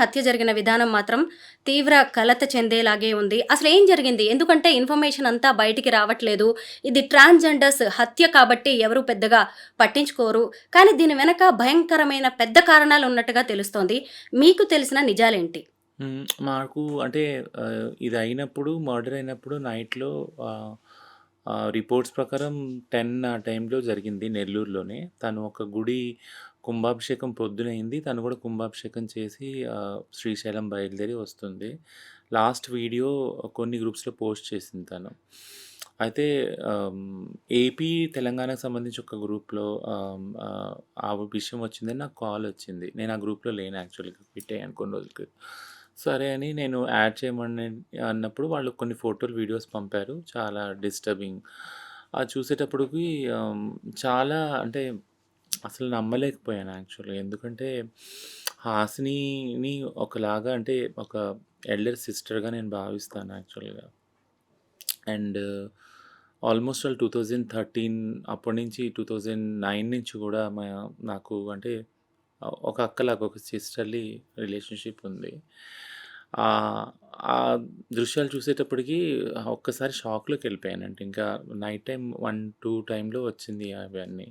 హత్య జరిగిన విధానం మాత్రం తీవ్ర కలత చెందేలాగే ఉంది. అసలు ఏం జరిగింది? ఎందుకంటే ఇన్ఫర్మేషన్ అంతా బయటికి రావట్లేదు. ఇది ట్రాన్స్జెండర్స్ హత్య కాబట్టి ఎవరు పెద్దగా పట్టించుకోరు. కానీ దీని వెనక భయంకరమైన పెద్ద కారణాలు ఉన్నట్టుగా తెలుస్తోంది. మీకు తెలిసిన నిజాలేంటి? మాకు అంటే ఇది అయినప్పుడు మర్డర్ అయినప్పుడు నైట్‌లో రిపోర్ట్స్ ప్రకారం 10 ఆ టైంలో జరిగింది నెల్లూరులోనే. తను ఒక గుడి కుంభాభిషేకం పొద్దునైంది తను కూడా కుంభాభిషేకం చేసి శ్రీశైలం బయలుదేరి వస్తుంది. లాస్ట్ వీడియో కొన్ని గ్రూప్స్‌లో పోస్ట్ చేసింది తను. అయితే ఏపీ, తెలంగాణకు సంబంధించి ఒక గ్రూప్‌లో ఆ విషయం వచ్చిందని నాకు కాల్ వచ్చింది. నేను ఆ గ్రూప్‌లో లేను యాక్చువల్‌గా అయ్యాను కొన్ని రోజులకి. సరే అని నేను యాడ్ చేయమని అన్నప్పుడు వాళ్ళు కొన్ని ఫోటోలు, వీడియోస్ పంపారు. చాలా డిస్టర్బింగ్. అది చూసేటప్పటికి చాలా అంటే అసలు నమ్మలేకపోయాను యాక్చువల్‌గా. ఎందుకంటే హాసినిని ఒకలాగా అంటే ఒక ఎల్డర్ సిస్టర్‌గా నేను భావిస్తాను యాక్చువల్‌గా. అండ్ ఆల్మోస్ట్ ఆల్ 2013 అప్పటి నుంచి 2009 నుంచి కూడా మా నాకు అంటే ఒక అక్కలాగా ఒక సిస్టర్లీ రిలేషన్‌షిప్ ఉంది. ఆ దృశ్యాలు చూసేటప్పటికి ఒక్కసారి షాక్లోకి వెళ్ళిపోయానంటే ఇంకా నైట్ టైం వన్ టూ టైంలో వచ్చింది అవన్నీ.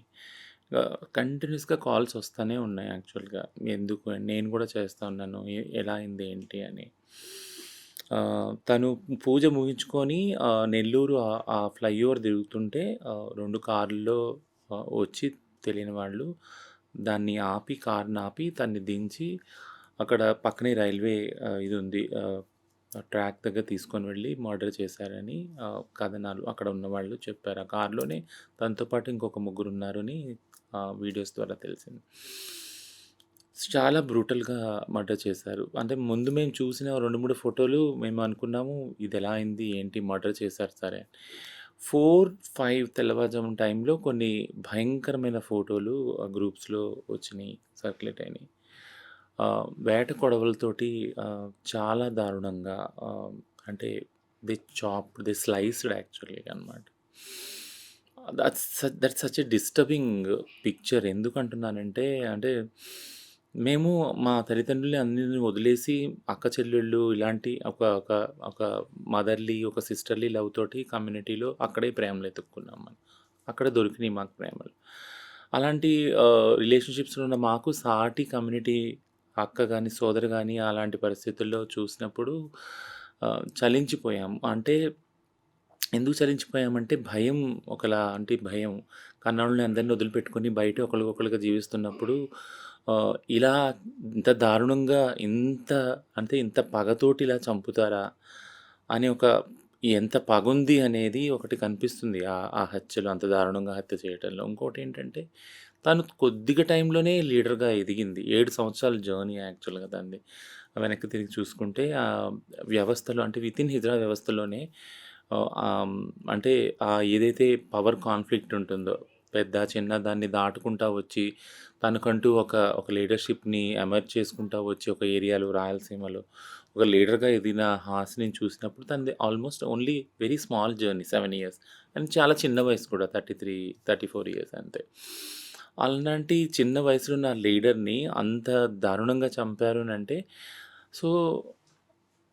కంటిన్యూస్గా కాల్స్ వస్తూనే ఉన్నాయి యాక్చువల్‌గా. ఎందుకు నేను కూడా చేస్తా ఉన్నాను. ఎలా అయింది ఏంటి అని. తను పూజ ముగించుకొని నెల్లూరు ఆ ఫ్లైఓవర్ తిరుగుతుంటే రెండు 2 వచ్చి తెలియని వాళ్ళు దాన్ని ఆపి కార్‌ని ఆపి తన్ని దించి అక్కడ పక్కనే రైల్వే ఇది ఉంది. ట్రాక్ దగ్గర తీసుకొని వెళ్ళి మర్డర్ చేశారని కథనాలు అక్కడ ఉన్న వాళ్ళు చెప్పారు. ఆ కారులోనే తనతో పాటు ఇంకొక ముగ్గురు ఉన్నారని వీడియోస్ ద్వారా తెలిసింది. చాలా బ్రూటల్‌గా మర్డర్ చేశారు. అంటే ముందు మేము చూసిన 2, 3 ఫోటోలు మేము అనుకున్నాము ఇది ఎలా అయింది? ఏంటి? మర్డర్ చేశారు సరే. ఫోర్ ఫైవ్ తెల్లవారుజాము టైంలో కొన్ని భయంకరమైన ఫోటోలు ఆ గ్రూప్స్‌లో వచ్చినాయి సర్క్యులేట్ అయినాయి వేట కొడవలతోటి చాలా దారుణంగా అంటే they chopped, they sliced actually అనమాట that's such that's such a disturbing picture. ఎందుకంటున్నానంటే అంటే మేము మా తల్లిదండ్రులని అందరిని వదిలేసి అక్క చెల్లెళ్ళు ఇలాంటి ఒక ఒక ఒక మదర్‌లీ, ఒక సిస్టర్‌లీ లవ్ తోటి కమ్యూనిటీలో అక్కడే ప్రేమలు ఎతుక్కున్నాం మనం. అక్కడ దొరికినాయి మాకు ప్రేమలు. అలాంటి రిలేషన్‌షిప్స్‌లో ఉన్న మాకు సాటి కమ్యూనిటీ అక్క కానీ సోదరు కానీ అలాంటి పరిస్థితుల్లో చూసినప్పుడు చలించిపోయాం. అంటే ఎందుకు చలించిపోయామంటే భయం ఒకలా అంటే భయం. కన్నోళ్ళని అందరిని వదిలిపెట్టుకొని బయట ఒకరికొకరికి జీవిస్తున్నప్పుడు ఇలా ఇంత దారుణంగా ఇంత అంటే ఇంత పగతోటి ఇలా చంపుతారా? అని ఒక ఎంత పగుంది అనేది ఒకటి కనిపిస్తుంది. ఆ ఆ హత్యలో అంత దారుణంగా హత్య చేయటంలో. ఇంకోటి ఏంటంటే తను కొద్దిగా టైంలోనే లీడర్‌గా ఎదిగింది. ఏడు సంవత్సరాల జర్నీ యాక్చువల్‌గా దాన్ని వెనక్కి తిరిగి చూసుకుంటే ఆ వ్యవస్థలో అంటే వితిన్ హిజ్రా వ్యవస్థలోనే అంటే ఏదైతే పవర్ కాన్‌ఫ్లిక్ట్ ఉంటుందో పెద్ద, చిన్న దాన్ని దాటుకుంటా వచ్చి తనకంటూ ఒక ఒక లీడర్‌షిప్‌ని ఎమర్జ్ చేసుకుంటా వచ్చి ఒక ఏరియాలో రాయలసీమలో ఒక లీడర్‌గా ఎదిగిన హాస్ని చూసినప్పుడు తనది almost only very small journey seven years. And చాలా చిన్న వయసు కూడా 33, 34 ఇయర్స్ అంతే. అలాంటి చిన్న వయసులో ఉన్న లీడర్‌ని అంత దారుణంగా చంపారు అంటే సో,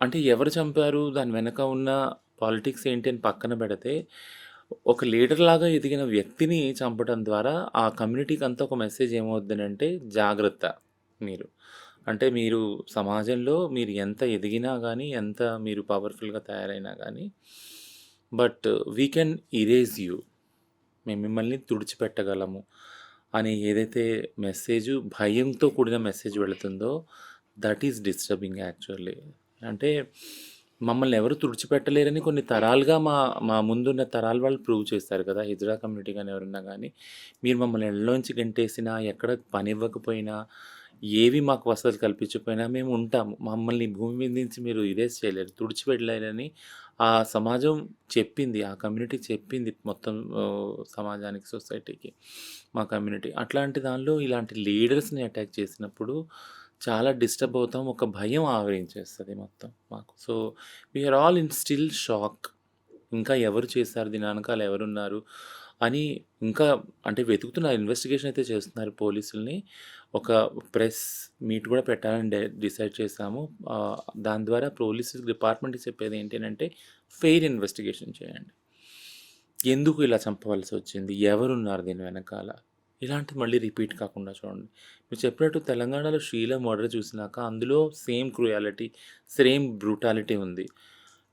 అంటే ఎవరు చంపారు? దాని వెనక ఉన్న పాలిటిక్స్ ఏంటి అని పక్కన పెడితే ఒక లీడర్‌లాగా ఎదిగిన వ్యక్తిని చంపడం ద్వారా ఆ కమ్యూనిటీకి అంతా ఒక మెసేజ్ ఏమవుద్దనంటే జాగ్రత్త మీరు. అంటే మీరు సమాజంలో మీరు ఎంత ఎదిగినా కానీ ఎంత మీరు పవర్‌ఫుల్‌గా తయారైనా కానీ but we can erase you. మేము మిమ్మల్ని తుడిచిపెట్టగలము అని ఏదైతే మెసేజ్ భయంతో కూడిన మెసేజ్ వెళుతుందో దట్ ఈస్ డిస్టర్బింగ్ యాక్చువల్లీ. అంటే మమ్మల్ని ఎవరు తుడిచిపెట్టలేరని కొన్ని తరాలుగా మా మా ముందున్న తరాలు వాళ్ళు ప్రూవ్ చేస్తారు కదా! హిజ్రా కమ్యూనిటీ కానీ ఎవరున్నా కానీ మీరు మమ్మల్ని ఎండలోంచి గంటేసినా ఎక్కడ పని ఇవ్వకపోయినా ఏవి మాకు వసతులు కల్పించకపోయినా మేము ఉంటాము. మమ్మల్ని భూమి మీద నుంచి మీరు ఇదే చేయలేరు, తుడిచిపెట్టలేరని ఆ సమాజం చెప్పింది. ఆ కమ్యూనిటీ చెప్పింది మొత్తం సమాజానికి, సొసైటీకి మా కమ్యూనిటీ. అట్లాంటి దానిలో ఇలాంటి లీడర్స్‌ని అటాక్ చేసినప్పుడు చాలా డిస్టర్బ్ అవుతాం. ఒక భయం ఆవరించేస్తుంది మొత్తం మాకు. So, we are all in still shock. ఇంకా ఎవరు చేశారు? దీని వెనకాల ఎవరున్నారు? అని ఇంకా అంటే వెతుకుతున్నారు. ఇన్వెస్టిగేషన్ అయితే చేస్తున్నారు పోలీసుల్ని. ఒక ప్రెస్ మీట్ కూడా పెట్టాలని డిసైడ్ చేశాము. దాని ద్వారా పోలీసు డిపార్ట్మెంట్ చెప్పేది ఏంటంటే ఫెయిర్ ఇన్వెస్టిగేషన్ చేయండి. ఎందుకు ఇలా చంపవలసి వచ్చింది ఎవరున్నారు దీని వెనకాల? ఇలాంటిది మళ్ళీ రిపీట్ కాకుండా చూడండి. మీరు చెప్పినట్టు తెలంగాణలో షీల మర్డర్ చూసినాక అందులో సేమ్ క్రూయాలిటీ, సేమ్ బ్రూటాలిటీ ఉంది.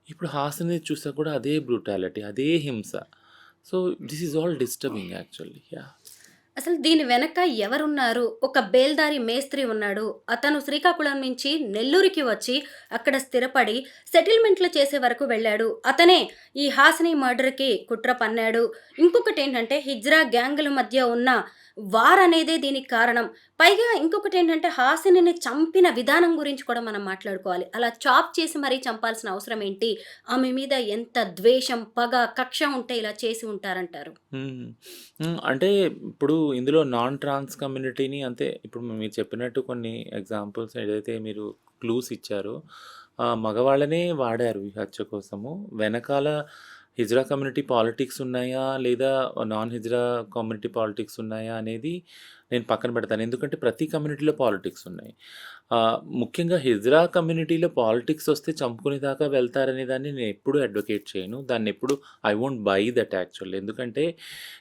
ఇప్పుడు హాస్యని చూసాక కూడా అదే బ్రూటాలిటీ, అదే హింస. So, this is all disturbing actually. Yeah అసలు దీని వెనక ఎవరున్నారు? ఒక బేల్దారి మేస్త్రి ఉన్నాడు. అతను శ్రీకాకుళం నుంచి నెల్లూరుకి వచ్చి అక్కడ స్థిరపడి సెటిల్మెంట్లు చేసే వరకు వెళ్ళాడు. అతనే ఈ హాసిని మర్డర్‌కి కుట్ర పన్నాడు. ఇంకొకటి ఏంటంటే హిజ్రా గ్యాంగుల మధ్య ఉన్న వార్ అనేదే దీనికి కారణం. పైగా ఇంకొకటి ఏంటంటే హాసినిని చంపిన విధానం గురించి కూడా మనం మాట్లాడుకోవాలి. అలా చాప్ చేసి మరీ చంపాల్సిన అవసరం ఏంటి? ఆమె మీద ఎంత ద్వేషం, పగ, కక్ష ఉంటే ఇలా చేసి ఉంటారంటారు? అంటే ఇప్పుడు ఇందులో నాన్ ట్రాన్స్ కమ్యూనిటీని అంతే ఇప్పుడు మీరు చెప్పినట్టు కొన్ని ఎగ్జాంపుల్స్ ఏదైతే మీరు క్లూస్ ఇచ్చారో మగవాళ్ళనే వాడారు ఈ హత్య కోసము. వెనకాల హిజ్రా కమ్యూనిటీ పాలిటిక్స్ ఉన్నాయా? లేదా నాన్ హిజ్రా కమ్యూనిటీ పాలిటిక్స్ ఉన్నాయా? అనేది నేను పక్కన పెడతాను. ఎందుకంటే ప్రతి కమ్యూనిటీలో పాలిటిక్స్ ఉన్నాయి. ముఖ్యంగా హిజ్రా కమ్యూనిటీలో పాలిటిక్స్ వస్తే చంపుకునే దాకా వెళ్తారనే దాన్ని నేను ఎప్పుడూ అడ్వకేట్ చేయను. దాన్ని ఎప్పుడు I won't buy that actual ఎందుకంటే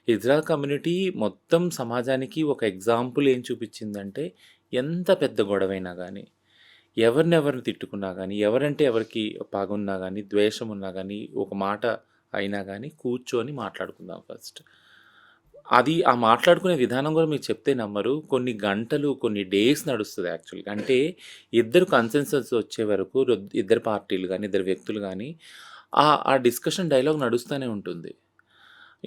హిజ్రా కమ్యూనిటీ మొత్తం సమాజానికి ఒక ఎగ్జాంపుల్ ఏం చూపించిందంటే ఎంత పెద్ద గొడవైనా కానీ ఎవరినెవరిని తిట్టుకున్నా కానీ ఎవరంటే ఎవరికి పగున్నా కానీ ద్వేషం ఉన్నా కానీ ఒక మాట అయినా కానీ కూర్చొని మాట్లాడుకుందాం ఫస్ట్. అది ఆ మాట్లాడుకునే విధానం కూడా మీరు చెప్తే నమ్మరు. కొన్ని గంటలు, కొన్ని డేస్ నడుస్తుంది యాక్చువల్‌గా. అంటే ఇద్దరు కన్సెన్సస్ వచ్చే వరకు ఇద్దరు పార్టీలు కానీ ఇద్దరు వ్యక్తులు కానీ ఆ ఆ డిస్కషన్ డైలాగ్ నడుస్తూనే ఉంటుంది.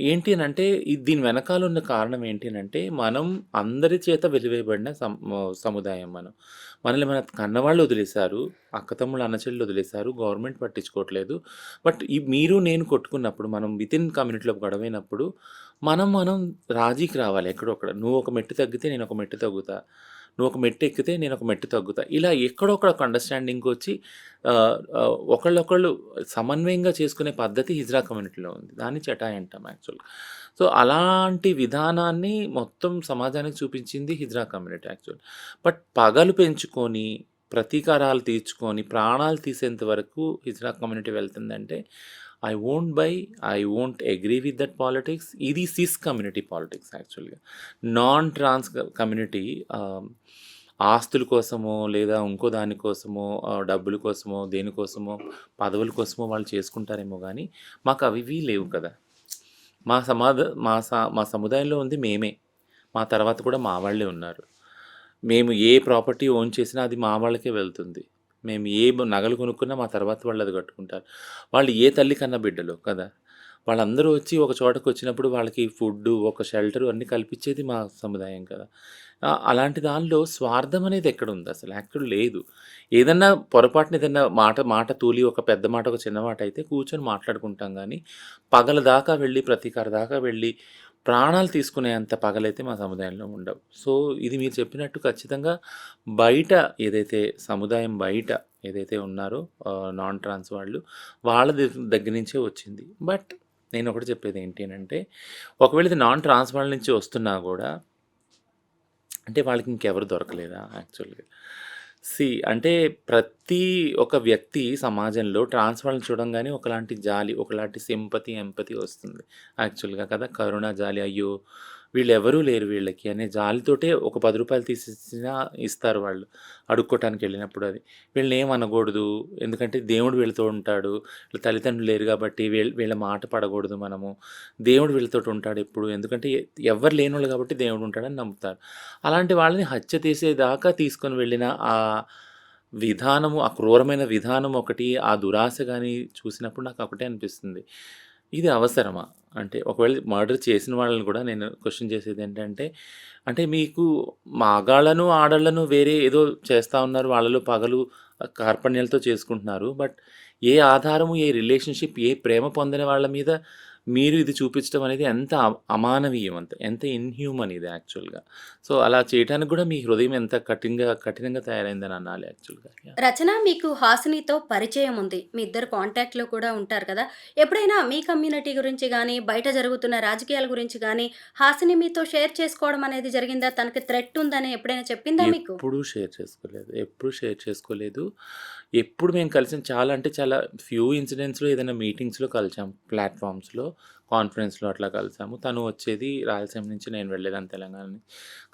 ఏంటి అని అంటే దీని వెనకాల ఉన్న కారణం ఏంటి అని అంటే మనం అందరి చేత వెలివేయబడిన సం సముదాయం మనం. మనల్ని మన కన్నవాళ్ళు వదిలేశారు అక్కతమ్ముళ్ళు, అన్నచెల్లు వదిలేశారు గవర్నమెంట్ పట్టించుకోవట్లేదు. బట్ ఈ మీరు నేను కొట్టుకున్నప్పుడు మనం వితిన్ కమ్యూనిటీలో గొడవైనప్పుడు మనం మనం రాజీకి రావాలి ఎక్కడో అక్కడ. నువ్వు ఒక మెట్టు తగ్గితే నేను ఒక మెట్టు తగ్గుతా. నువ్వు ఒక మెట్టు ఎక్కితే నేను ఒక మెట్టు తగ్గుతా. ఇలా ఎక్కడో అక్కడ ఒక అండర్‌స్టాండింగ్‌కొచ్చి ఆహ్, ఒకళ్ళొకళ్ళు సమన్వయంగా చేసుకునే పద్ధతి హిజ్రా కమ్యూనిటీలో ఉంది. దాన్ని చటాయి అంటాం యాక్చువల్‌గా. సో, అలాంటి విధానాన్ని మొత్తం సమాజానికి చూపించింది హిజ్రా కమ్యూనిటీ యాక్చువల్ బట్ పగలు పెంచుకొని, ప్రతీకారాలు తీర్చుకొని, ప్రాణాలు తీసేంత వరకు hijra community వెళ్తుందంటే I won't buy, I won't agree with that politics. ఇది సిస్ కమ్యూనిటీ పాలిటిక్స్ యాక్చువల్‌గా. నాన్ ట్రాన్స్ కమ్యూనిటీ ఆస్తుల కోసమో, లేదా ఇంకో దాని కోసమో, డబ్బుల కోసమో, దేనికోసమో, పదవుల కోసమో వాళ్ళు చేసుకుంటారేమో కానీ మాకు అవి లేవు కదా! మా సమాధ మా స మా సముదాయంలో ఉంది మేమే. మా తర్వాత కూడా మా వాళ్ళే ఉన్నారు. మేము ఏ ప్రాపర్టీ ఓన్ చేసినా అది మా వాళ్ళకే వెళ్తుంది. మేము ఏ నగలు కొనుక్కున్నా మా తర్వాత వాళ్ళు అది కట్టుకుంటారు. వాళ్ళు ఏ తల్లి కన్నా బిడ్డలో కదా! వాళ్ళందరూ వచ్చి ఒక చోటకు వచ్చినప్పుడు వాళ్ళకి ఫుడ్డు, ఒక షెల్టర్ అన్నీ కల్పించేది మా సముదాయం కదా! అలాంటి దానిలో స్వార్థం అనేది ఎక్కడ ఉంది అసలు? యాక్చువల్ లేదు. ఏదన్నా పొరపాటున ఏదన్నా మాట మాట తూలి ఒక పెద్ద మాట, ఒక చిన్న మాట అయితే కూర్చొని మాట్లాడుకుంటాం కానీ పగల దాకా వెళ్ళి, ప్రతీకార దాకా వెళ్ళి, ప్రాణాలు తీసుకునేంత పగలైతే మా సముదాయంలో ఉండవు. సో, ఇది మీరు చెప్పినట్టు ఖచ్చితంగా బయట ఏదైతే సముదాయం బయట ఏదైతే ఉన్నారో నాన్ ట్రాన్స్ వాళ్ళు, వాళ్ళ దగ్గర నుంచే వచ్చింది. బట్ నేను ఒకటి చెప్పేది ఏంటి అంటే ఒకవేళ ఇది నాన్ ట్రాన్స్ వాళ్ళ నుంచి వస్తున్నా కూడా అంటే వాళ్ళకి ఇంకెవరు దొరకలేదా యాక్చువల్‌గా? సి అంటే ప్రతి ఒక వ్యక్తి సమాజంలో ట్రాన్స్ వాళ్ళని చూడంగానే ఒకలాంటి జాలి, ఒకలాంటి సింపతి, ఎంపతి వస్తుంది యాక్చువల్‌గా కదా! కరుణ, జాలి అయ్యో! వీళ్ళెవరూ లేరు వీళ్ళకి అనే జాలితోటే ఒక పది రూపాయలు తీసేసినా ఇస్తారు వాళ్ళు. అడుక్కోటానికి వెళ్ళినప్పుడు అది. వీళ్ళని ఏమనకూడదు అనకూడదు. ఎందుకంటే దేవుడు వీళ్ళతో ఉంటాడు. వీళ్ళ తల్లిదండ్రులు లేరు కాబట్టి వీళ్ళ వీళ్ళ మాట పడకూడదు మనము. దేవుడు వీళ్ళతో ఉంటాడు ఎప్పుడు. ఎందుకంటే ఎవరు లేని వాళ్ళు కాబట్టి దేవుడు ఉంటాడని నమ్ముతారు. అలాంటి వాళ్ళని హత్య చేసేదాకా తీసుకొని వెళ్ళిన ఆ విధానము, ఆ క్రూరమైన విధానం ఒకటి, ఆ దురాశ కానీ చూసినప్పుడు నాకు ఒకటే అనిపిస్తుంది. ఇది అవసరమా? అంటే ఒకవేళ మర్డర్ చేసిన వాళ్ళని కూడా నేను క్వశ్చన్ చేసేది ఏంటంటే అంటే మీకు మగాళ్ళను, ఆడళ్ళను వేరే ఏదో చేస్తా ఉన్నారు. వాళ్ళలో పగలు, కార్పణ్యాలతో చేసుకుంటున్నారు. బట్ ఏ ఆధారము, ఏ రిలేషన్‌షిప్, ఏ ప్రేమ పొందని వాళ్ళ మీద మీరు ఇది చూపించడం అనేది ఎంత అమానవీయం అంత ఎంత ఇన్హ్యూమన్ ఇది యాక్చువల్గా సో అలా చేయడానికి కూడా మీ హృదయం ఎంత కఠినంగా కఠినంగా తయారైందని అనాలి యాక్చువల్గా. రచన మీకు హాసినితో పరిచయం ఉంది. మీ ఇద్దరు కాంటాక్ట్లో కూడా ఉంటారు కదా. ఎప్పుడైనా మీ కమ్యూనిటీ గురించి కానీ బయట జరుగుతున్న రాజకీయాల గురించి కానీ హాసిని మీతో షేర్ చేసుకోవడం అనేది జరిగిందా? తనకి థ్రెట్ ఉందని ఎప్పుడైనా చెప్పిందా మీకు? ఎప్పుడు షేర్ చేసుకోలేదు. ఎప్పుడు షేర్ చేసుకోలేదు. ఎప్పుడు మేము కలిసిన చాలా అంటే చాలా ఫ్యూ ఇన్సిడెంట్స్లో ఏదైనా మీటింగ్స్లో కలిసాం. ప్లాట్ఫామ్స్లో కాన్ఫరెన్స్లో అట్లా కలిసాము. తను వచ్చేది రాయలసీమ నుంచి నేను వెళ్ళేదాన్ని తెలంగాణ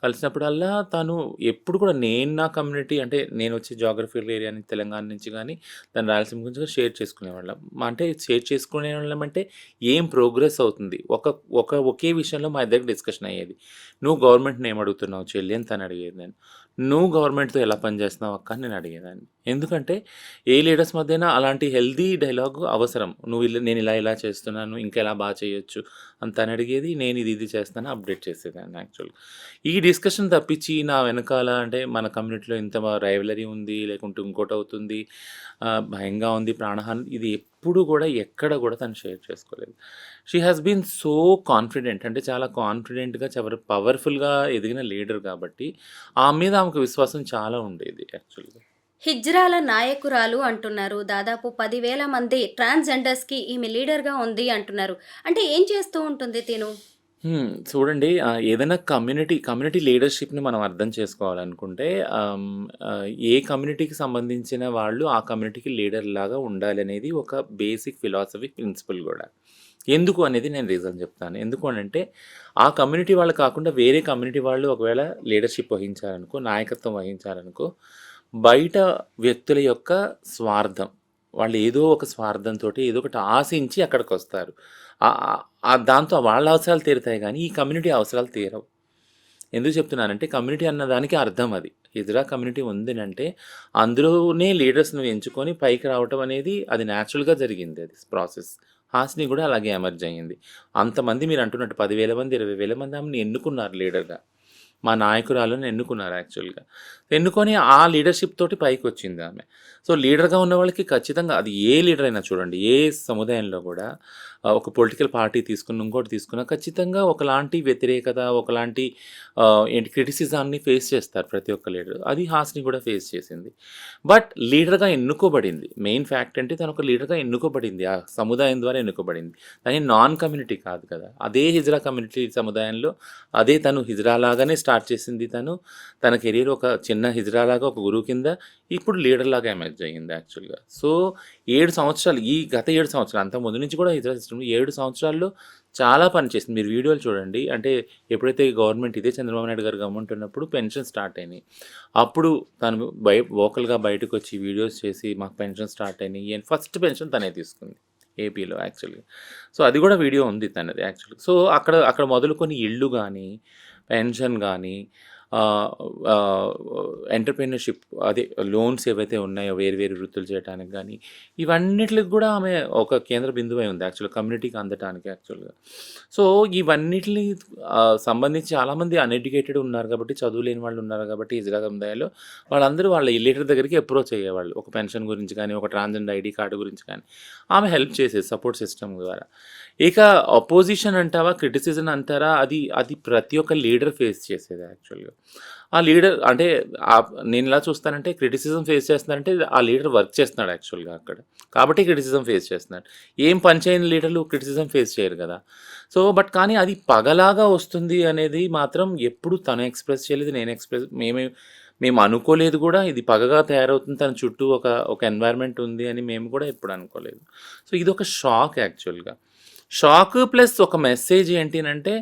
కలిసినప్పుడల్లా తను ఎప్పుడు కూడా నేను నా కమ్యూనిటీ అంటే నేను వచ్చే జాగ్రఫికల్ ఏరియా నుంచి తెలంగాణ నుంచి కానీ తను రాయలసీమ గురించి కూడా షేర్ చేసుకునేవాళ్ళం. అంటే షేర్ చేసుకునే వాళ్ళం అంటే ఏం ప్రోగ్రెస్ అవుతుంది? ఒక ఒక ఒకే విషయంలో మా ఇద్దరికి డిస్కషన్ అయ్యేది. నువ్వు గవర్నమెంట్ని ఏం అడుగుతున్నావు? చెల్లి అని తను అడిగేది నేను. నువ్వు గవర్నమెంట్తో ఎలా పనిచేస్తున్నావు అక్క నేను అడిగేదాన్ని. ఎందుకంటే ఏ లీడర్స్ మధ్యన అలాంటి హెల్దీ డైలాగ్ అవసరం. నువ్వు ఇలా నేను ఇలా ఇలా చేస్తున్నాను ఇంకా ఎలా బాగా చేయొచ్చు అంత అని అడిగేది నేను ఇది ఇది చేస్తాను అప్డేట్ చేసేదాన్ని యాక్చువల్గా ఈ డిస్కషన్ తప్పించి నా వెనకాల అంటే మన కమ్యూనిటీలో ఇంత రైవలరీ ఉంది లేకుంటే ఇంకోటి అవుతుంది భయంగా ఉంది ప్రాణహాని ఇది ఎప్పుడు కూడా ఎక్కడ కూడా తను షేర్ చేసుకోలేదు. She has been so confident అంటే చాలా కాన్ఫిడెంట్గా చాలా పవర్ఫుల్గా ఎదిగిన లీడర్ కాబట్టి ఆమె మీద ఆమెకు విశ్వాసం చాలా ఉండేది యాక్చువల్గా హిజ్రాల నాయకురాలు అంటున్నారు దాదాపు పదివేల మంది ట్రాన్స్జెండర్స్కి ఈమె లీడర్గా ఉంది అంటున్నారు. అంటే ఏం చేస్తూ ఉంటుంది తిను? హ్మ్. చూడండి ఆహ్, ఏదైనా కమ్యూనిటీ కమ్యూనిటీ లీడర్‌షిప్‌ని మనం అర్థం చేసుకోవాలనుకుంటే ఆహ్, ఆహ్, ఏ కమ్యూనిటీకి సంబంధించిన వాళ్ళు ఆ కమ్యూనిటీకి లీడర్‌లాగా ఉండాలనేది ఒక బేసిక్ ఫిలాసఫీ ప్రిన్సిపల్ గూడా. ఎందుకు అనేది నేను రీజన్ చెప్తాను. ఎందుకు అనంటే ఆ కమ్యూనిటీ వాళ్ళు కాకుండా వేరే కమ్యూనిటీ వాళ్ళు ఒకవేళ లీడర్‌షిప్ వహించారనుకో, నాయకత్వం వహించారనుకో, బయట వ్యక్తుల యొక్క స్వార్థం. వాళ్ళు ఏదో ఒక స్వార్థంతోటి ఏదో ఒకటి ఆశించి అక్కడికొస్తారు. దాంతో వాళ్ళ అవసరాలు తీరుతాయి కానీ ఈ కమ్యూనిటీ అవసరాలు తీరవు. ఎందుకు చెప్తున్నానంటే కమ్యూనిటీ అన్నదానికి అర్థం అది. ఎదురా కమ్యూనిటీ ఉందనంటే అందులోనే లీడర్స్ను ఎంచుకొని పైకి రావటం అనేది అది న్యాచురల్‌గా జరిగింది అది ప్రాసెస్. హాస్ని కూడా అలాగే ఎమర్జ్ అయ్యింది. అంతమంది మీరు అంటున్నట్టు పదివేల మంది, ఇరవై వేల మంది ఆమెను ఎన్నుకున్నారు లీడర్‌గా. మా నాయకురాలని ఎన్నుకున్నారు యాక్చువల్‌గా. ఎన్నుకొని ఆ లీడర్‌షిప్ తోటి పైకి వచ్చింది ఆమె. సో, లీడర్‌గా ఉన్న వాళ్ళకి ఖచ్చితంగా అది ఏ లీడర్ అయినా చూడండి. ఏ సముదాయంలో కూడా ఒక పొలిటికల్ పార్టీ తీసుకున్న, ఇంకోటి తీసుకున్న ఖచ్చితంగా ఒకలాంటి వ్యతిరేకత, ఒకలాంటి ఏంటి క్రిటిసిజాన్ని ఫేస్ చేస్తారు ప్రతి ఒక్క లీడర్. అది హాస్ని కూడా ఫేస్ చేసింది. బట్ లీడర్‌గా ఎన్నుకోబడింది. మెయిన్ ఫ్యాక్ట్ అంటే తను ఒక లీడర్‌గా ఎన్నుకోబడింది. ఆ సముదాయం ద్వారా ఎన్నుకోబడింది. తను నాన్ కమ్యూనిటీ కాదు కదా! అదే హిజ్రా కమ్యూనిటీ సముదాయంలో అదే తను హిజ్రా లాగానే స్టార్ట్ చేసింది తను. తన కెరీర్ ఒక చిన్న హిజ్రా లాగా ఒక గురువు కింద ఇప్పుడు లీడర్ లాగా ఎమర్జ్ జరిగింది యాక్చువల్‌గా. సో, ఏడు సంవత్సరాలు ఈ గత ఏడు సంవత్సరాలు అంత ముందు నుంచి కూడా ఇతర సిస్టమ్ ఏడు సంవత్సరాల్లో చాలా పనిచేసింది మీరు వీడియోలు చూడండి. అంటే ఎప్పుడైతే గవర్నమెంట్ ఇదే చంద్రబాబు నాయుడు గారు గవర్నమెంట్ ఉన్నప్పుడు పెన్షన్ స్టార్ట్ అయినాయి. అప్పుడు తను బయ వోకల్‌గా బయటకొచ్చి వీడియోస్ చేసి మాకు పెన్షన్ స్టార్ట్ అయినాయి అని ఫస్ట్ పెన్షన్ తనే తీసుకుంది. ఏపీలో యాక్చువల్‌గా. సో, అది కూడా వీడియో ఉంది తనది యాక్చువల్‌గా. సో, అక్కడ అక్కడ మొదలుకొని ఇళ్ళు కానీ పెన్షన్ కానీ ఎంటర్ప్రీనర్షిప్ ఎంటర్‌ప్రెన్యూర్‌షిప్ అదే లోన్స్ ఏవైతే ఉన్నాయో వేరు వేరు వృత్తులు చేయటానికి కానీ ఇవన్నిటికి కూడా ఆమె ఒక కేంద్ర బిందువై ఉంది యాక్చువల్‌గా కమ్యూనిటీకి అందటానికి యాక్చువల్‌గా. సో, ఇవన్నిటిని సంబంధించి చాలామంది అన్‌ఎడ్యుకేటెడ్ ఉన్నారు కాబట్టి, చదువు లేని వాళ్ళు ఉన్నారు కాబట్టి హిజ్రా సముదాయంలో వాళ్ళందరూ వాళ్ళ ఇల్లీటర్ దగ్గరికి అప్రోచ్ అయ్యేవాళ్ళు. ఒక పెన్షన్ గురించి కానీ, ఒక ట్రాన్జెండర్ ఐడి కార్డు గురించి కానీ. ఆమె హెల్ప్ చేసేది సపోర్ట్ సిస్టమ్ ద్వారా. ఇక అపోజిషన్ అంటావా? క్రిటిసిజం అంటారా? అది అది ప్రతి ఒక్క లీడర్ ఫేస్ చేసేది యాక్చువల్‌గా. ఆ లీడర్ అంటే నేను ఎలా చూస్తానంటే క్రిటిసిజం ఫేస్ చేస్తున్నారంటే ఆ లీడర్ వర్క్ చేస్తున్నాడు యాక్చువల్‌గా అక్కడ. కాబట్టి క్రిటిసిజం ఫేస్ చేస్తున్నాడు. ఏం పని చేయని లీడర్లు క్రిటిసిజం ఫేస్ చేయరు కదా! సో, బట్ కానీ అది పగలాగా వస్తుంది అనేది మాత్రం ఎప్పుడు తను ఎక్స్‌ప్రెస్ చేయలేదు. నేను ఎక్స్‌ప్రెస్ మేమే మేము అనుకోలేదు కూడా ఇది పగగా తయారవుతుంది. తన చుట్టూ ఒక ఒక ఎన్వైర్న్‌మెంట్ ఉంది అని మేము కూడా ఎప్పుడు అనుకోలేదు. సో, ఇది ఒక షాక్ యాక్చువల్‌గా. షాక్ ప్లస్ ఒక మెసేజ్ ఏంటినంటే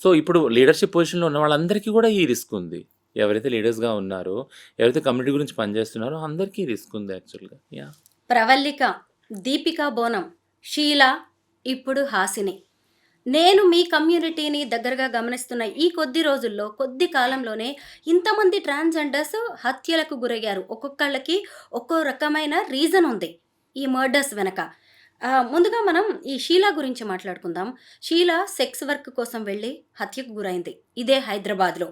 సో, ఇప్పుడు లీడర్‌షిప్ పొజిషన్‌లో ఉన్న వాళ్ళందరికీ కూడా ఈ రిస్క్ ఉంది. ఎవరైతే లీడర్స్‌గా ఉన్నారో, ఎవరైతే కమ్యూనిటీ గురించి పనిచేస్తున్నారో అందరికీ రిస్క్ ఉంది యాక్చువల్‌గా. యా ప్రవల్లిక, దీపిక బోనం, షీల, ఇప్పుడు హాసిని. నేను మీ కమ్యూనిటీని దగ్గరగా గమనిస్తున్న ఈ కొద్ది రోజుల్లో, కొద్ది కాలంలోనే ఇంతమంది ట్రాన్స్‌జెండర్స్ హత్యలకు గురయ్యారు. ఒక్కొక్కళ్ళకి ఒక్కో రకమైన రీజన్ ఉంది. ఈ మర్డర్స్ వెనక. ముందుగా మనం ఈ షీల గురించి మాట్లాడుకుందాం. షీల సెక్స్ వర్క్ కోసం వెళ్ళి హత్యకు గురైంది. ఇదే హైదరాబాద్‌లో.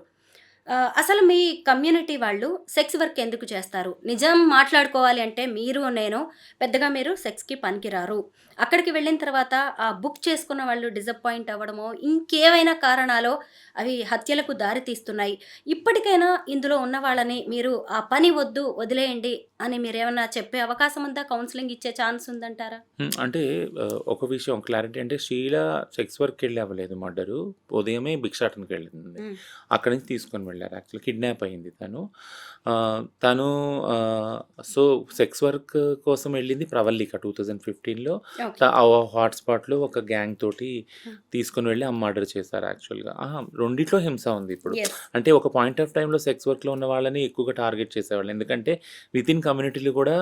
అసలు మీ కమ్యూనిటీ వాళ్ళు సెక్స్ వర్క్ ఎందుకు చేస్తారు నిజం మాట్లాడుకోవాలి అంటే మీరు నేను పెద్దగా మీరు సెక్స్కి పనికిరారు అక్కడికి వెళ్ళిన తర్వాత ఆ బుక్ చేసుకున్న వాళ్ళు డిసప్పాయింట్ అవ్వడమో ఇంకేవైనా కారణాలు అవి హత్యలకు దారి తీస్తున్నాయి ఇప్పటికైనా ఇందులో ఉన్న వాళ్ళని మీరు ఆ పని వద్దు వదిలేయండి అని మీరు ఏమైనా చెప్పే అవకాశం ఉందా కౌన్సిలింగ్ ఇచ్చే ఛాన్స్ ఉందంటారా. అంటే ఒక విషయం క్లారిటీ అంటే షీల సెక్స్ వర్క్‌కి వెళ్ళి అవ్వలేదు మర్డరు. ఉదయమే భిక్షాటనకి వెళ్ళింది. అక్కడి నుంచి తీసుకొని వెళ్ళారు. యాక్చువల్లీ కిడ్నాప్ అయింది తను. తను సో సెక్స్ వర్క్ కోసం వెళ్ళింది ప్రవల్లిక 2015లో ఓకే త ఆ హాట్‌స్పాట్‌లో ఒక గ్యాంగ్ తోటి. తీసుకొని వెళ్ళి ఆమె మర్డర్ చేశారు యాక్చువల్‌గా. రెండిట్లో హింస ఉంది ఇప్పుడు. అంటే ఒక పాయింట్ ఆఫ్ టైమ్‌లో సెక్స్ వర్క్‌లో ఉన్న వాళ్ళని ఎక్కువగా టార్గెట్ చేసేవాళ్ళు. ఎందుకంటే వితిన్ కమ్యూనిటీలో కూడా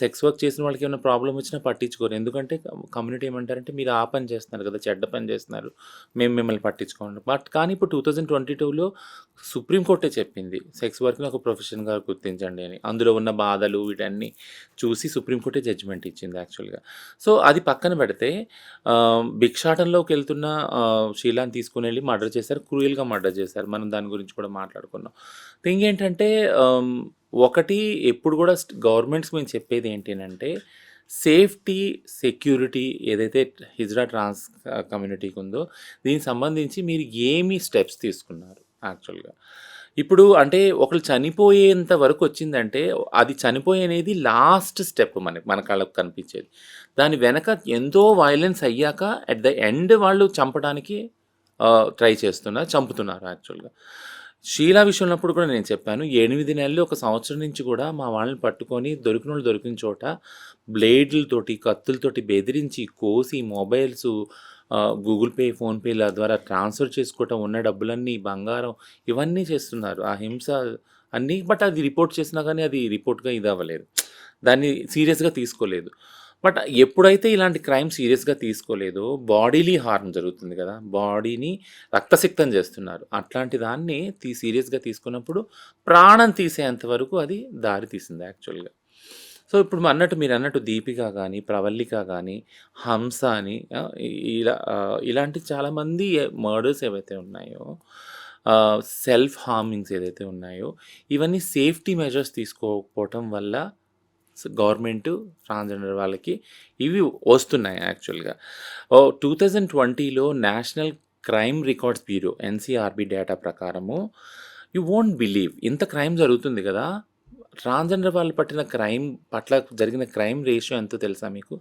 సెక్స్ వర్క్ చేసిన వాళ్ళకి ఏమైనా ప్రాబ్లమ్ వచ్చినా పట్టించుకోరు. ఎందుకంటే కమ్యూనిటీ ఏమంటారంటే మీరు ఆ పని చేస్తున్నారు కదా! చెడ్డ పని చేస్తున్నారు. మేము మిమ్మల్ని పట్టించుకోము. బట్ కానీ ఇప్పుడు 2022లో సుప్రీం కోర్టే చెప్పింది. సెక్స్ వర్క్‌ని ఒక ప్రొఫెషన్‌గా గుర్తించండి అని. అందులో ఉన్న బాధలు వీటన్నీ చూసి సుప్రీం కోర్టే జడ్జిమెంట్ ఇచ్చింది యాక్చువల్‌గా. సో అది పక్కన పెడితే భిక్షాటంలోకి వెళ్తున్న శీలాన్ని తీసుకుని వెళ్ళి మర్డర్ చేశారు. క్రూయల్‌గా మర్డర్ చేశారు. మనం దాని గురించి కూడా మాట్లాడుకున్నాం. థింగ్ ఏంటంటే ఒకటి ఎప్పుడు కూడా గవర్నమెంట్స్ మేము చెప్పేది ఏంటి అంటే సేఫ్టీ, సెక్యూరిటీ ఏదైతే హిజ్రా ట్రాన్స్ కమ్యూనిటీకి ఉందో దీనికి సంబంధించి మీరు ఏమి స్టెప్స్ తీసుకున్నారు యాక్చువల్‌గా. ఇప్పుడు అంటే ఒకళ్ళు చనిపోయేంత వరకు వచ్చిందంటే అది చనిపోయేది లాస్ట్ స్టెప్ మనకి మన కళ్ళకు కనిపించేది. దాని వెనక ఎంతో వైలెన్స్ అయ్యాక అట్ ద ఎండ్ వాళ్ళు చంపడానికి ట్రై చేస్తున్నారు. చంపుతున్నారు యాక్చువల్‌గా. షీలా విషయంలో కూడా నేను చెప్పాను. ఎనిమిది నెలలు, ఒక సంవత్సరం నుంచి కూడా మా వాళ్ళని పట్టుకొని దొరికిన వాళ్ళు దొరికిన చోట బ్లేడ్‌లతోటి, కత్తులతోటి బెదిరించి, కోసి మొబైల్స్ గూగుల్ పే, ఫోన్‌పేల ద్వారా ట్రాన్స్‌ఫర్ చేసుకోవటం, ఉన్న డబ్బులన్నీ, బంగారం ఇవన్నీ చేస్తున్నారు. ఆ హింస అన్నీ బట్ అది రిపోర్ట్ చేసినా కానీ అది రిపోర్ట్‌గా ఇది అవ్వలేదు దాన్ని సీరియస్‌గా తీసుకోలేదు. బట్ ఎప్పుడైతే ఇలాంటి క్రైమ్ సీరియస్‌గా తీసుకోలేదో బాడీలీ హార్మ్ జరుగుతుంది కదా! బాడీని రక్తసిక్తం చేస్తున్నారు. అట్లాంటి దాన్ని తీ సీరియస్‌గా తీసుకున్నప్పుడు ప్రాణం తీసేంత వరకు అది దారి తీసింది యాక్చువల్‌గా. సో ఇప్పుడు అన్నట్టు మీరు అన్నట్టు దీపిక కానీ ప్రవల్లిక కానీ హంస అని ఇలా ఇలాంటి చాలామంది మర్డర్స్ ఏవైతే ఉన్నాయో సెల్ఫ్ హార్మింగ్స్ ఏదైతే ఉన్నాయో ఇవన్నీ సేఫ్టీ మెజర్స్ తీసుకోకపోవటం వల్ల గవర్నమెంట్ ట్రాన్స్‌జెండర్ వాళ్ళకి ఇవి వస్తున్నాయి యాక్చువల్‌గా. టూ థౌజండ్ ట్వంటీలో national crime records bureau NCRB data ప్రకారము యూ వోంట్ బిలీవ్ ఇంత క్రైమ్ జరుగుతుంది కదా! ట్రాన్స్‌జెండర్ వాళ్ళు పట్టిన క్రైమ్ పట్ల జరిగిన క్రైమ్ రేషియో ఎంతో తెలుసా మీకు?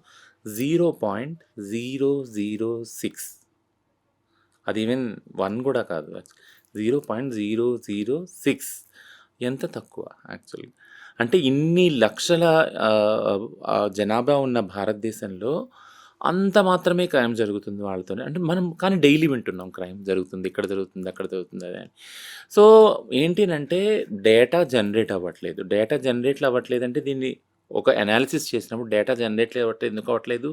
0.006 అది ఈవెన్ వన్ కూడా కాదు. 0.006 ఎంత తక్కువ యాక్చువల్‌గా. అంటే ఇన్ని లక్షల జనాభా ఉన్న భారతదేశంలో అంత మాత్రమే క్రైమ్ జరుగుతుంది వాళ్ళతోనే అంటే మనం కానీ డైలీ వింటున్నాం క్రైమ్ జరుగుతుంది, ఇక్కడ జరుగుతుంది, అక్కడ జరుగుతుంది అని. సో ఏంటినంటే డేటా జనరేట్ అవ్వట్లేదు. డేటా జనరేట్లు అవ్వట్లేదంటే దీన్ని ఒక అనాలిసిస్ చేసినప్పుడు డేటా జనరేట్ అవ్వట్లేదు ఎందుకు అవ్వట్లేదు?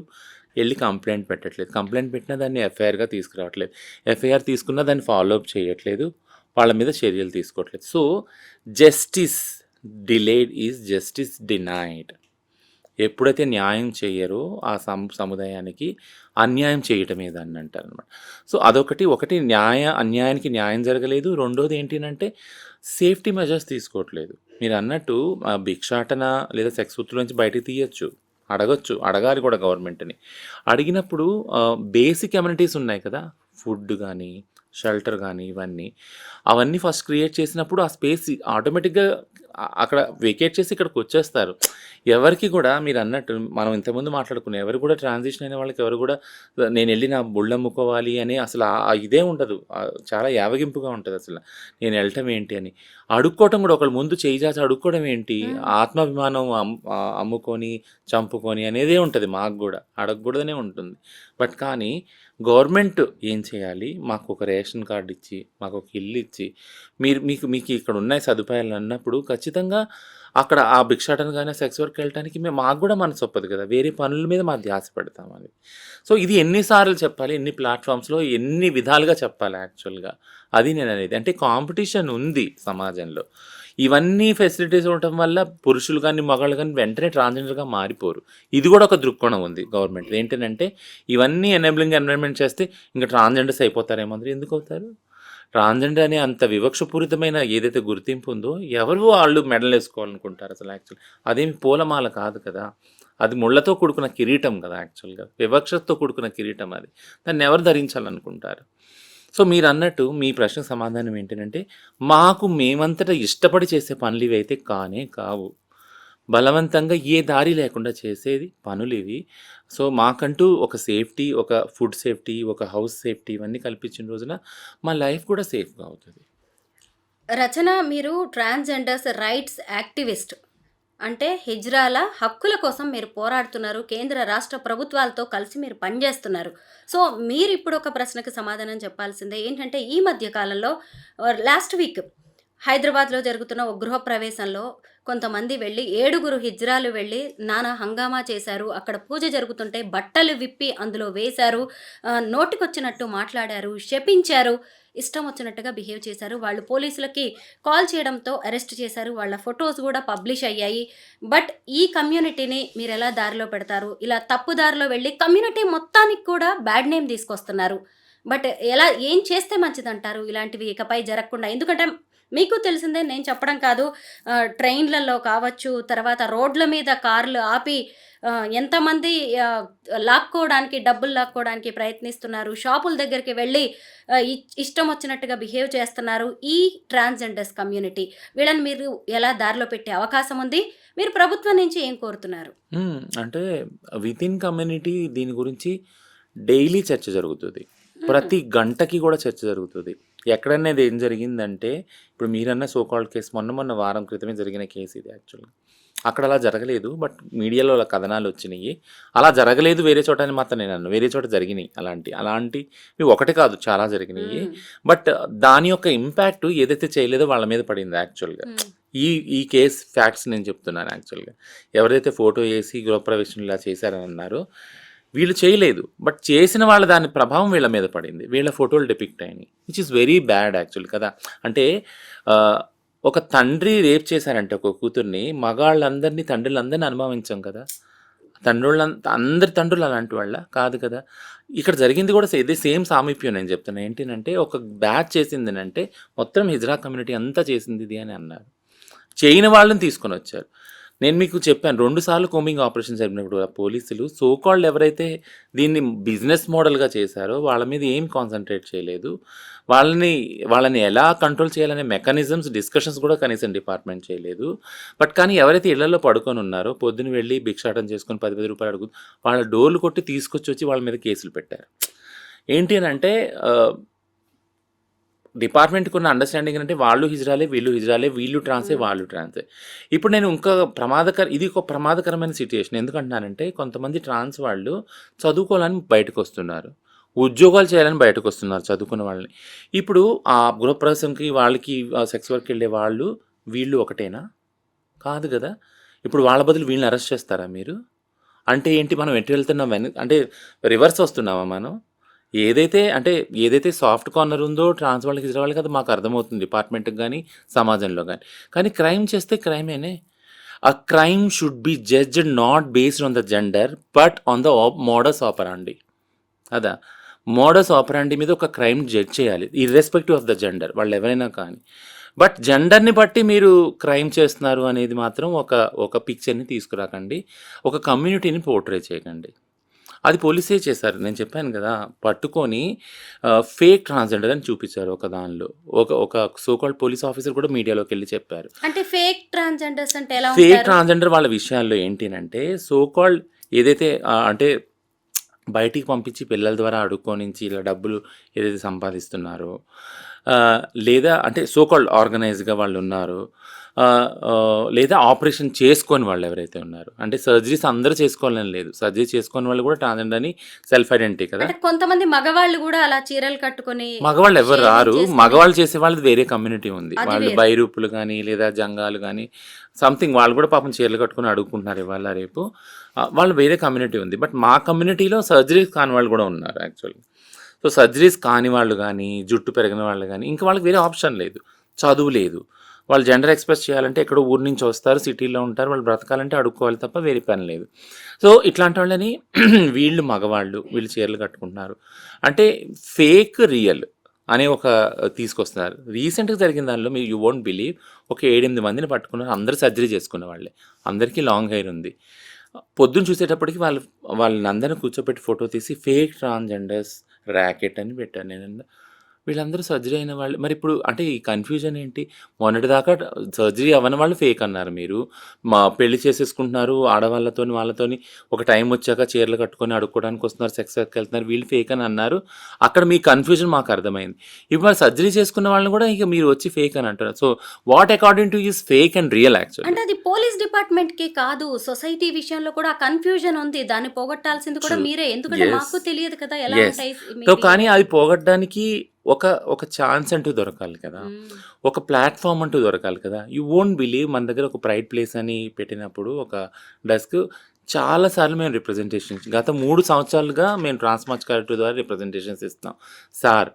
వెళ్ళి కంప్లైంట్ పెట్టట్లేదు. కంప్లైంట్ పెట్టినా దాన్ని ఎఫ్ఐఆర్‌గా తీసుకురావట్లేదు. ఎఫ్ఐఆర్ తీసుకున్నా దాన్ని ఫాలో అప్ చేయట్లేదు. వాళ్ళ మీద చర్యలు తీసుకోవట్లేదు. So justice delayed is justice denied. ఎప్పుడైతే న్యాయం చేయరో ఆ సం సముదాయానికి అన్యాయం చేయటమే దాన్ని అంటారనమాట. సో అదొకటి. ఒకటి న్యాయ అన్యాయానికి న్యాయం జరగలేదు. రెండోది ఏంటినంటే సేఫ్టీ మెజర్స్ తీసుకోవట్లేదు. మీరు అన్నట్టు భిక్షాటన లేదా సెక్స్ వృత్తుల నుంచి బయటకు తీయొచ్చు. అడగొచ్చు. అడగాలి కూడా గవర్నమెంట్‌ని. అడిగినప్పుడు బేసిక్ అమ్యూనిటీస్ ఉన్నాయి కదా! ఫుడ్ కానీ షెల్టర్ కానీ ఇవన్నీ. అవన్నీ ఫస్ట్ క్రియేట్ చేసినప్పుడు ఆ స్పేస్ ఆటోమేటిక్‌గా అక్కడ వెకేట్ చేసి ఇక్కడికొచ్చేస్తారు. ఎవరికీ కూడా మీరన్నట్టు మనం ఇంతకుముందు మాట్లాడుకున్నాం. ఎవరు కూడా ట్రాన్సిషన్ అయిన వాళ్ళకి ఎవరు కూడా నేనెళ్ళి నా బుళ్ళమ్ముకోవాలి అని అసలు ఇదే ఉండదు. చాలా యావగింపుగా ఉంటదసల. నేను ఎళ్ళటం ఏంటి అని. అడుక్కోవటం కూడా ఒకళ్ళ ముందు చెయ్యి చాచి అడుక్కోవడం ఏంటి? ఆత్మాభిమానం అమ్ముకొని, చంపుకొని అనేదే ఉంటది మాకు గూడా. అడగకూడదనే ఉంటుంది. బట్ కానీ గవర్నమెంట్ ఏం చేయాలి? మాకొక రేషన్ కార్డ్ ఇచ్చి, మాకొక ఇల్లు ఇచ్చి, మీరు మీకు మీకు ఇక్కడ ఉన్నాయి సదుపాయాలు అన్నప్పుడు ఖచ్చితంగా అక్కడ ఆ భిక్షాటన కానీ సెక్స్ వర్క్‌కి వెళ్ళటానికి మేము మాకు కూడా మనసొప్పదు కదా! వేరే పనుల మీద మా ధ్యాస పెడతాం అది. సో ఇది ఎన్నిసార్లు చెప్పాలి? ఎన్ని ప్లాట్ఫామ్స్లో ఎన్ని విధాలుగా చెప్పాలి యాక్చువల్‌గా. అది నేను అనేది అంటే కాంపిటీషన్ ఉంది సమాజంలో. ఇవన్నీ ఫెసిలిటీస్ ఉండటం వల్ల పురుషులు కానీ మగాళ్ళు కానీ వెంటనే ట్రాన్స్‌జెండర్‌గా మారిపోరు. ఇది కూడా ఒక దృక్కోణం ఉంది గవర్నమెంట్ ఏంటంటే ఇవన్నీ ఎనేబులింగ్ ఎన్విరాన్మెంట్ చేస్తే ఇంక ట్రాన్స్‌జెండర్స్ అయిపోతారేమో అందరూ. ఎందుకవుతారు? ట్రాన్స్జెండర్ అనే అంత వివక్షపూరితమైన ఏదైతే గుర్తింపు ఉందో ఎవరు వాళ్ళు మెడల్ వేసుకోవాలనుకుంటారు అసలు యాక్చువల్ అదేమి పూలమాల కాదు కదా. అది ముళ్ళతో కూడుకున్న కిరీటం కదా యాక్చువల్గా వివక్షతో కూడుకున్న కిరీటం అది. దాన్ని ఎవరు ధరించాలనుకుంటారు? సో మీరు అన్నట్టు మీ ప్రశ్నకు సమాధానం ఏంటంటే మాకు మేమంతటా ఇష్టపడి చేసే పనులు ఇవి అయితే కానే కావు. బలవంతంగా ఏ దారి లేకుండా చేసేది పనులు ఇవి. సో మాకంటూ ఒక సేఫ్టీ ఒక ఫుడ్ సేఫ్టీ ఒక హౌస్ సేఫ్టీ ఇవన్నీ కల్పించిన రోజున మా లైఫ్ కూడా సేఫ్గా అవుతుంది. రచన మీరు ట్రాన్స్జెండర్స్ రైట్స్ యాక్టివిస్ట్. అంటే హిజ్రాల హక్కుల కోసం మీరు పోరాడుతున్నారు. కేంద్ర రాష్ట్ర ప్రభుత్వాలతో కలిసి మీరు పనిచేస్తున్నారు. సో మీరు ఇప్పుడు ఒక ప్రశ్నకు సమాధానం చెప్పాల్సిందే ఏంటంటే ఈ మధ్య కాలంలో లాస్ట్ వీక్ హైదరాబాద్లో జరుగుతున్న ఒక గృహ ప్రవేశంలో కొంతమంది వెళ్ళి ఏడుగురు హిజ్రాలు వెళ్ళి నానా హంగామా చేశారు. అక్కడ పూజ జరుగుతుంటే బట్టలు విప్పి అందులో వేశారు. నోటికొచ్చినట్టు మాట్లాడారు శపించారు. ఇష్టం వచ్చినట్టుగా బిహేవ్ చేశారు. వాళ్ళు పోలీసులకి కాల్ చేయడంతో అరెస్ట్ చేశారు. వాళ్ళ ఫొటోస్ కూడా పబ్లిష్ అయ్యాయి. బట్ ఈ కమ్యూనిటీని మీరు ఎలా దారిలో పెడతారు? ఇలా తప్పు దారిలో వెళ్ళి కమ్యూనిటీ మొత్తానికి కూడా బ్యాడ్ నేమ్ తీసుకొస్తున్నారు. బట్ ఎలా ఏం చేస్తే మంచిదంటారు? ఇలాంటివి ఇకపై జరగకుండా. ఎందుకంటే మీకు తెలిసిందే నేను చెప్పడం కాదు. ట్రైన్లలో కావచ్చు తర్వాత రోడ్ల మీద కార్లు ఆపి ఎంతమంది లాక్కోవడానికి డబ్బులు లాక్కోవడానికి ప్రయత్నిస్తున్నారు. షాపుల దగ్గరికి వెళ్ళి ఇష్టం వచ్చినట్టుగా బిహేవ్ చేస్తున్నారు ఈ ట్రాన్స్జెండర్స్ కమ్యూనిటీ. వీళ్ళని మీరు ఎలా దారిలో పెట్టే అవకాశం ఉంది? మీరు ప్రభుత్వం నుంచి ఏం కోరుతున్నారు. అంటే విత్ ఇన్ కమ్యూనిటీ దీని గురించి డైలీ చర్చ జరుగుతుంది. ప్రతి గంటకి కూడా చర్చ జరుగుతుంది. ఎక్కడనేది ఏం జరిగిందంటే ఇప్పుడు మీరన్న సో కాల్డ్ కేసు మొన్న మొన్న వారం క్రితమే జరిగిన కేసు ఇది యాక్చువల్గా అక్కడ అలా జరగలేదు బట్ మీడియాలో అలా కథనాలు వచ్చినాయి. అలా జరగలేదు వేరే చోట అని మాత్రం నేను అన్నాను వేరే చోట జరిగినాయి అలాంటి. అలాంటివి ఒకటి కాదు చాలా జరిగినాయి. బట్ దాని యొక్క ఇంపాక్ట్ ఏదైతే చేయలేదో వాళ్ళ మీద పడింది యాక్చువల్గా. ఈ ఈ కేస్ ఫ్యాక్ట్స్ నేను చెప్తున్నాను యాక్చువల్గా ఎవరైతే ఫోటో వేసి గృహప్రవేశం ఇలా చేశారని అన్నారో వీళ్ళు చేయలేదు. బట్ చేసిన వాళ్ళ దాని ప్రభావం వీళ్ళ మీద పడింది. వీళ్ళ ఫోటోలు డిపిక్ట్ అయినాయి. Which is very bad actual కదా. అంటే ఒక తండ్రి రేప్ చేశారంటే ఒక కూతుర్ని. మగాళ్ళందరినీ తండ్రులందరినీ అనుభవించాం కదా. తండ్రుల అందరి తండ్రులు అలాంటి వాళ్ళ కాదు కదా. ఇక్కడ జరిగింది కూడా ఇదే సేమ్ సామీప్యం నేను చెప్తున్నా. ఏంటంటే ఒక బ్యాచ్ చేసింది అంటే మొత్తం హిజ్రా కమ్యూనిటీ అంతా చేసింది ఇది అని అన్నారు. చేయని వాళ్ళని తీసుకొని వచ్చారు. నేను మీకు చెప్పాను రెండుసార్లు కోమింగ్ ఆపరేషన్ జరిపినప్పుడు పోలీసులు సోకాళ్ళు ఎవరైతే దీన్ని బిజినెస్ మోడల్గా చేశారో వాళ్ళ మీద ఏం కాన్సన్ట్రేట్ చేయలేదు. వాళ్ళని వాళ్ళని ఎలా కంట్రోల్ చేయాలనే మెకానిజమ్స్ డిస్కషన్స్ కూడా కనీసం డిపార్ట్మెంట్ చేయలేదు. బట్ కానీ ఎవరైతే ఇళ్ళలో పడుకొని ఉన్నారో పొద్దున వెళ్ళి భిక్షాటం చేసుకొని పది పది రూపాయలు అడుగు వాళ్ళ డోర్లు కొట్టి తీసుకొచ్చి వచ్చి వాళ్ళ మీద కేసులు పెట్టారు. ఏంటి అని అంటే డిపార్ట్మెంట్కి ఉన్న అండర్స్టాండింగ్ అంటే వాళ్ళు హిజ్రాలే వీళ్ళు హిజ్రాలే వీళ్ళు ట్రాన్సే వాళ్ళు ట్రాన్సే. ఇప్పుడు నేను ఇంకా ప్రమాదకర ఇది ఒక ప్రమాదకరమైన సిచ్యుయేషన్ ఎందుకంటున్నానంటే కొంతమంది ట్రాన్స్ వాళ్ళు చదువుకోవాలని బయటకు వస్తున్నారు ఉద్యోగాలు చేయాలని బయటకు వస్తున్నారు చదువుకున్న వాళ్ళని. ఇప్పుడు ఆ గృహప్రవేశంకి వాళ్ళకి సెక్స్ వర్క్ వెళ్ళే వాళ్ళు వీళ్ళు ఒకటేనా? కాదు కదా. ఇప్పుడు వాళ్ళ బదులు వీళ్ళని అరెస్ట్ చేస్తారా మీరు? అంటే ఏంటి మనం ఎటు వెళ్తున్నాం అంటే రివర్స్ వస్తున్నామా మనం? ఏదైతే అంటే ఏదైతే సాఫ్ట్ కార్నర్ ఉందో ట్రాన్స్ వాళ్ళకి ఇచ్చిన వాళ్ళకి అది మాకు అర్థమవుతుంది డిపార్ట్మెంట్కి కానీ సమాజంలో కానీ కానీ క్రైమ్ చేస్తే క్రైమేనే. A crime should be judged not based on the gender but on the modus operandi. అదా? మోడస్ ఆపరాండి మీద ఒక క్రైమ్ జడ్జ్ చేయాలి ఇర్రెస్పెక్టివ్ ఆఫ్ ద జెండర్ వాళ్ళు ఎవరైనా కానీ. బట్ జెండర్ని బట్టి మీరు క్రైమ్ చేస్తున్నారు అనేది మాత్రం ఒక ఒక పిక్చర్ని తీసుకురాకండి ఒక కమ్యూనిటీని పోర్ట్రే చేయకండి. అది పోలీసే చేశారు. నేను చెప్పాను కదా పట్టుకొని ఫేక్ ట్రాన్స్జెండర్ అని చూపించారు ఒక దానిలో. ఒక ఒక సోకాల్డ్ పోలీస్ ఆఫీసర్ కూడా మీడియాలోకి వెళ్ళి చెప్పారు. అంటే ఫేక్ ట్రాన్స్జెండర్స్ అంటే ఎలా ఫేక్ ట్రాన్స్జెండర్ వాళ్ళ విషయాల్లో ఏంటి అంటే సోకాల్డ్ ఏదైతే అంటే బయటికి పంపించి పిల్లల ద్వారా అడుక్కోనించి ఇలా డబ్బులు ఏదైతే సంపాదిస్తున్నారో లేదా అంటే సోకాల్డ్ ఆర్గనైజ్గా వాళ్ళు ఉన్నారు లేదా ఆపరేషన్ చేసుకొని వాళ్ళు ఎవరైతే ఉన్నారు. అంటే సర్జరీస్ అందరూ చేసుకోవాలని లేదు. సర్జరీ చేసుకొని వాళ్ళు కూడా ట్రాన్స్జెండర్ అని సెల్ఫ్ ఐడెంటిటీ కదా. కొంతమంది మగవాళ్ళు కూడా అలా చీరలు కట్టుకొని మగవాళ్ళు ఎవరు రారు. మగవాళ్ళు చేసే వాళ్ళది వేరే కమ్యూనిటీ ఉంది. వాళ్ళు. బైరూపులు కానీ లేదా జంగాలు కానీ సంథింగ్ వాళ్ళు కూడా పాపం చీరలు కట్టుకుని అడుగుకుంటున్నారు ఇవాళ రేపు. వాళ్ళు వేరే కమ్యూనిటీ ఉంది. బట్ మా కమ్యూనిటీలో సర్జరీస్ కాని వాళ్ళు కూడా ఉన్నారు యాక్చువల్లీ సో సర్జరీస్ కాని వాళ్ళు కానీ జుట్టు పెరిగిన వాళ్ళు కానీ ఇంకా వాళ్ళకి వేరే ఆప్షన్ లేదు. చదువు లేదు. వాళ్ళు జెండర్ ఎక్స్ప్రెస్ చేయాలంటే ఎక్కడో ఊరి నుంచి వస్తారు సిటీలో ఉంటారు వాళ్ళు బ్రతకాలంటే అడుక్కోవాలి తప్ప వేరే పని లేదు. సో ఇట్లాంటి వాళ్ళని వీళ్ళు మగవాళ్ళు వీళ్ళు చీరలు కట్టుకుంటున్నారు. అంటే ఫేక్ రియల్ అనే ఒక తీసుకొస్తున్నారు. రీసెంట్గా జరిగిన దానిలో మీరు యూ వోంట్ బిలీవ్ ఒక ఏడెనిమిది మందిని పట్టుకున్నారు. అందరూ సర్జరీ చేసుకున్న వాళ్ళే. అందరికీ లాంగ్ హెయిర్ ఉంది. పొద్దున్న చూసేటప్పటికి వాళ్ళు వాళ్ళని అందరిని కూర్చోబెట్టి ఫోటో తీసి ఫేక్ ట్రాన్స్జెండర్స్ ర్యాకెట్ అని పెట్టాను. నేను వీళ్ళందరూ సర్జరీ అయిన వాళ్ళు మరి ఇప్పుడు అంటే ఈ కన్ఫ్యూజన్ ఏంటి మొన్నటిదాకా సర్జరీ అవ్వని వాళ్ళు ఫేక్ అన్నారు మీరు మా పెళ్ళి చేసేసుకుంటున్నారు ఆడవాళ్ళతోని వాళ్ళతోని ఒక టైం వచ్చాక చీరలు కట్టుకొని అడుక్కోవడానికి వస్తున్నారు సెక్స్ వెళ్తున్నారు వీళ్ళు ఫేక్ అని అన్నారు అక్కడ మీ కన్ఫ్యూజన్ మాకు అర్థమైంది ఇప్పుడు మరి సర్జరీ చేసుకున్న వాళ్ళని కూడా ఇక మీరు వచ్చి ఫేక్ అని అంటారు so what according to is fake and real actual అంటే అది పోలీస్ డిపార్ట్మెంట్కి కాదు సొసైటీ విషయంలో కూడా కన్ఫ్యూజన్ ఉంది దాన్ని పోగొట్టాల్సింది కూడా. మీరే ఎందుకంటే. మాకు తెలియదు కదా ఎలా. ఉంటాయి. కానీ అది పోగొట్టడానికి ఒక ఒక ఛాన్స్ అంటూ దొరకాలి కదా. ఒక ప్లాట్ఫామ్ అంటూ దొరకాలి కదా. యూ వోంట్ బిలీవ్ మన దగ్గర ఒక ప్రైడ్ ప్లేస్ అని పెట్టినప్పుడు ఒక డెస్క్ చాలాసార్లు మేము రిప్రజెంటేషన్స్ గత మూడు సంవత్సరాలుగా మేము ట్రాన్స్మార్చ్ కరెక్ట్ ద్వారా రిప్రజెంటేషన్స్ ఇస్తున్నాం సార్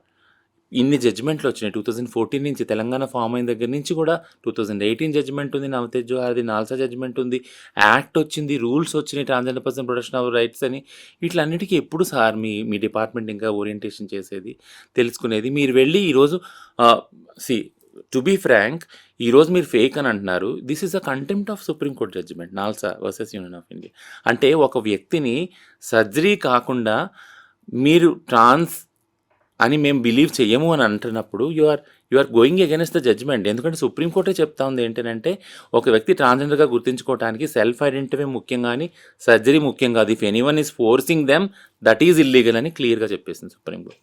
ఇన్ని జడ్జిమెంట్లు వచ్చినాయి. టూ థౌజండ్ ఫోర్టీన్ నుంచి తెలంగాణ ఫామ్ అయిన దగ్గర నుంచి కూడా టూ థౌజండ్ ఎయిటీన్ జడ్జ్మెంట్ ఉంది. నవతేజ్ జోహార్ది నాల్సా జడ్జ్మెంట్ ఉంది. యాక్ట్ వచ్చింది. రూల్స్ వచ్చినాయి. Transgender person protection of rights అని. వీటిలన్నిటికీ ఎప్పుడు సార్ మీ మీ డిపార్ట్మెంట్ ఇంకా ఓరియంటేషన్ చేసేది తెలుసుకునేది? మీరు వెళ్ళి ఈరోజు సి టు బీ ఫ్రాంక్ ఈరోజు మీరు ఫేక్ అని అంటున్నారు. This is a contempt of supreme court judgement NALSA versus Union of India. అంటే ఒక వ్యక్తిని సర్జరీ కాకుండా మీరు ట్రాన్స్ అని మేము బిలీవ్ చెయ్యము అని అంటున్నప్పుడు you are you are going against the judgement ఎందుకంటే సుప్రీంకోర్టే చెప్తా ఉంది ఏంటంటే ఒక వ్యక్తి ట్రాన్స్జెండర్గా గుర్తించుకోవడానికి సెల్ఫ్ ఐడెంటిటీ ముఖ్యం కానీ సర్జరీ ముఖ్యం కాదు. If anyone is forcing them that is illegal అని క్లియర్గా చెప్పేసింది సుప్రీంకోర్టు